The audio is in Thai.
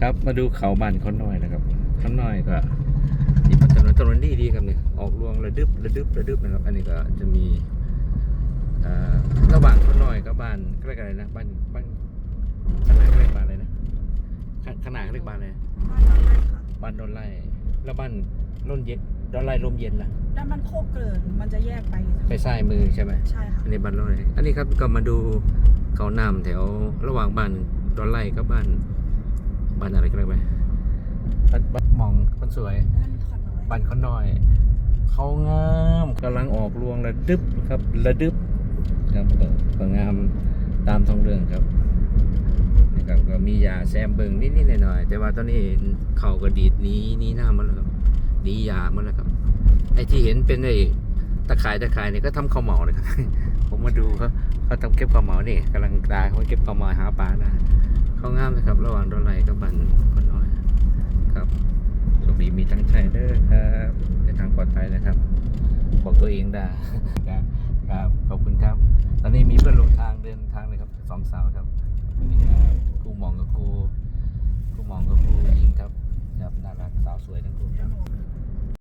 ครับมาดูเขาบ้านเขาน้อยนะครับเขาน้อยก็มีถนนถนนดีดีครับเนี่ยออกรวงระดึบระดึบระดึบนะครับ อันนี้ก็จะมีเอ่อระหว่างเขาน้อยกับบ้านเรียกอะไรนะบ้านบ้านขนาดเรียกบ้านอะไรนะขขนาดเรียกบ้านอะไรบ้านน้องไร่ค่ะบ้านโดนไล่แล้วบ้านร่มเย็นโดนไล่ร่มเย็นล่ะด้านมันโคกเกินมันจะแยกไปไปซ้ายมือใช่ไหมใช่ค่ะอันนี้บ้านร่มไล่อันนี้ครับก็มาดูเขาน้ำแถวระหว่างบ้านโดนไล่กับบ้าน บ้านอะไรก็เรียกไปบ้านบ้านหมองคนสวยด้านขอนน้อยบ้านเขาน้อย เขางามกำลังออกรวงระดึบครับระดึบครับก็ก็งามตามท้องเรื่องครับนะครับก็มียาแซมเบิงนิดๆหน่อยๆแต่ว่าตอนนี้เขาก็ดีดหนี้นี้หน้ามาแล้วครับหนียามาแล้วครับไอ้ที่เห็นเป็นไอ้ตะข่ายตะข่ายนี่ก็ทำข้าวเหมาเลยครับผมมาดูเขาเขาทำเก็บข้าวเหมานี่กำลังตาเขาเก็บข้าวเหมาหาปลานะเขางามเลยครับ ระหว่างดอนไหลกับบันคนน้อยครับโชคดี มีทั้งใจเดอร์ครับในทางปลอดภัยนะครับ บอกตัวเองได้ครับครับขอบคุณครับ ตอนนี้มีเพื่อนร่วมทางเดินทางเลยครับสองสาวครับนี่ครับครูหมองกับครูครูหมองกับครูหญิงครับครับน่ารักสาวสวยทั้งคู่ครับ